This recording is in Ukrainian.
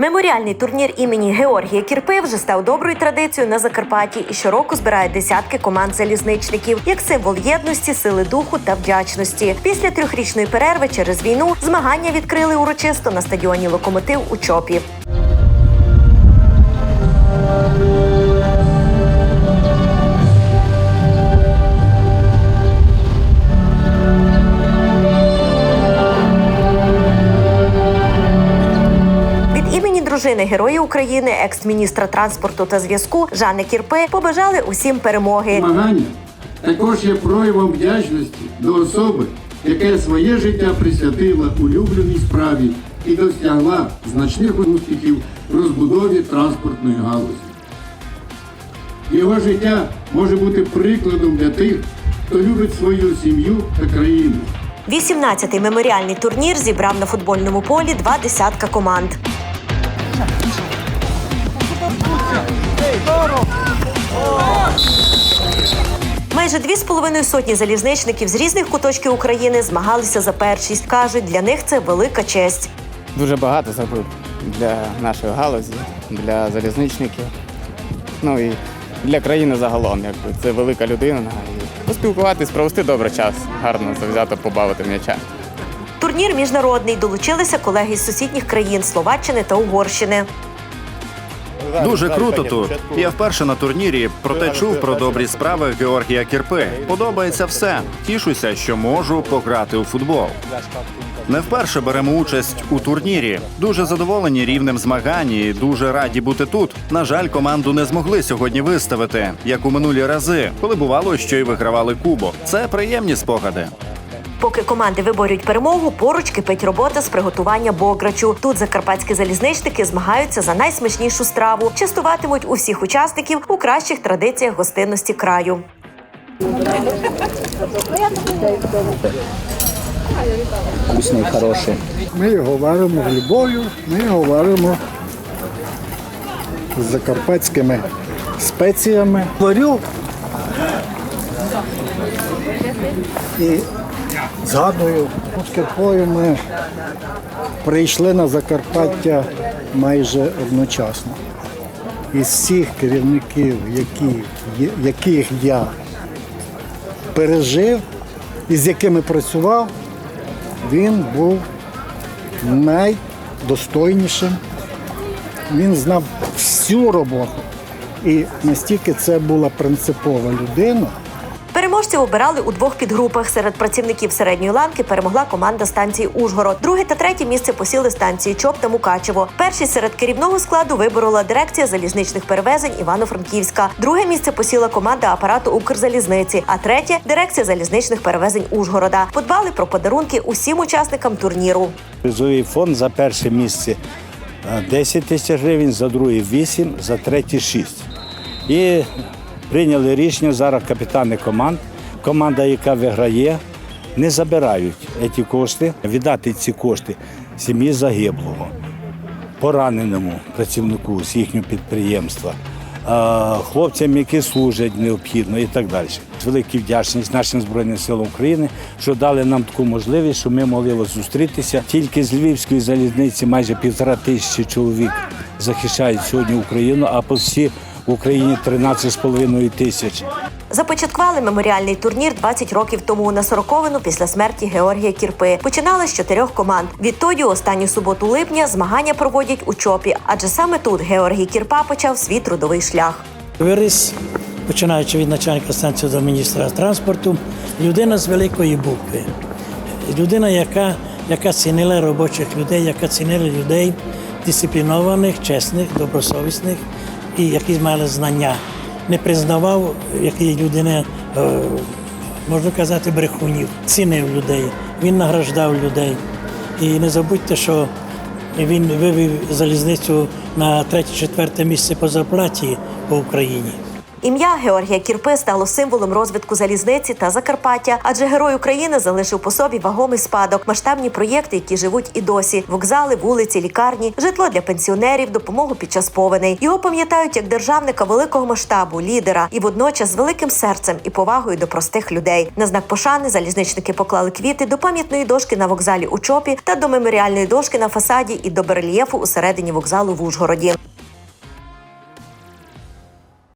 Меморіальний турнір імені Георгія Кірпи вже став доброю традицією на Закарпатті і щороку збирає десятки команд залізничників як символ єдності, сили духу та вдячності. Після трьохрічної перерви через війну змагання відкрили урочисто на стадіоні Локомотив у Чопі. Дружини Героя України, екс-міністра транспорту та зв'язку Жани Кірпи побажали усім перемоги. Змагання також є проявом вдячності до особи, яка своє життя присвятила улюбленій справі і досягла значних успіхів в розбудові транспортної галузі. Його життя може бути прикладом для тих, хто любить свою сім'ю та країну. 18-й меморіальний турнір зібрав на футбольному полі два десятка команд. Майже дві з половиною сотні залізничників з різних куточків України змагалися за першість. кажуть, для них це велика честь. дуже багато зробив для нашої галузі, для залізничників. Ну і для країни загалом. Якби. Це велика людина. І поспілкуватись, провести добрий час, гарно завзято побавити м'яча. Турнір міжнародний долучилися колеги з сусідніх країн Словаччини та Угорщини. Дуже круто тут. Я вперше на турнірі, проте чув про добрі справи Георгія Кірпи. Подобається все. Тішуся, що можу пограти у футбол. Не вперше беремо участь у турнірі. Дуже задоволені рівнем змагань і дуже раді бути тут. На жаль, команду не змогли сьогодні виставити, як у минулі рази, коли бувало, що й вигравали кубок. Це приємні спогади. Поки команди виборюють перемогу, поруч кипить робота з приготування бограчу. Тут закарпатські залізничники змагаються за найсмачнішу страву, частуватимуть усіх учасників у кращих традиціях гостинності краю. вкусний, хороший. Ми його варимо з любов'ю, ми його варимо з закарпатськими спеціями. Варю і згадую, з Кирпою ми прийшли на Закарпаття майже одночасно. Із всіх керівників, які, яких я пережив і з якими працював, він був найдостойнішим. Він знав всю роботу. І настільки це була принципова людина. Переможців обирали у двох підгрупах. Серед працівників середньої ланки перемогла команда станції Ужгород. Друге та третє місце посіли станції Чоп та Мукачево. Перші серед керівного складу виборола дирекція залізничних перевезень Івано-Франківська. Друге місце посіла команда апарату Укрзалізниці, а третє дирекція залізничних перевезень Ужгорода. Подбали про подарунки усім учасникам турніру. Призовий фонд за перше місце е, 10 тисяч гривень, за друге 8, за третє 6. І прийняли рішення зараз капітани команд. Команда, яка виграє, не забирають ці кошти, віддати ці кошти сім'ї загиблого, пораненому працівнику з їхнього підприємства, хлопцям, які служать необхідно і так далі. Велика вдячність нашим Збройним силам України, що дали нам таку можливість, що ми могли зустрітися. Тільки з Львівської залізниці майже півтора тисячі чоловік захищають сьогодні Україну, а по всій Україні 13,5 тисяч. Започаткували меморіальний турнір 20 років тому на сороковину після смерті Георгія Кірпи. Починали з чотирьох команд. Відтоді, останню суботу липня, змагання проводять у Чопі, адже саме тут Георгій Кірпа почав свій трудовий шлях. Виріс, починаючи від начальника станції до міністра транспорту, людина з великої букви. Людина, яка, яка цінила робочих людей, яка цінила людей дисциплінованих, чесних, добросовісних і які мали знання. Не признавав, які людини, е, можна казати, брехунів, цінив людей, він награждав людей. І не забудьте, що він вивів залізницю на третє-четверте місце по зарплаті по Україні. Ім'я Георгія Кірпи стало символом розвитку залізниці та Закарпаття, адже герой України залишив по собі вагомий спадок, масштабні проєкти, які живуть і досі: вокзали, вулиці, лікарні, житло для пенсіонерів, допомогу під час повеней. Його пам'ятають як державника великого масштабу, лідера і водночас з великим серцем і повагою до простих людей. На знак пошани залізничники поклали квіти до пам'ятної дошки на вокзалі у Чопі та до меморіальної дошки на фасаді і до барельєфу у середині вокзалу в Ужгороді.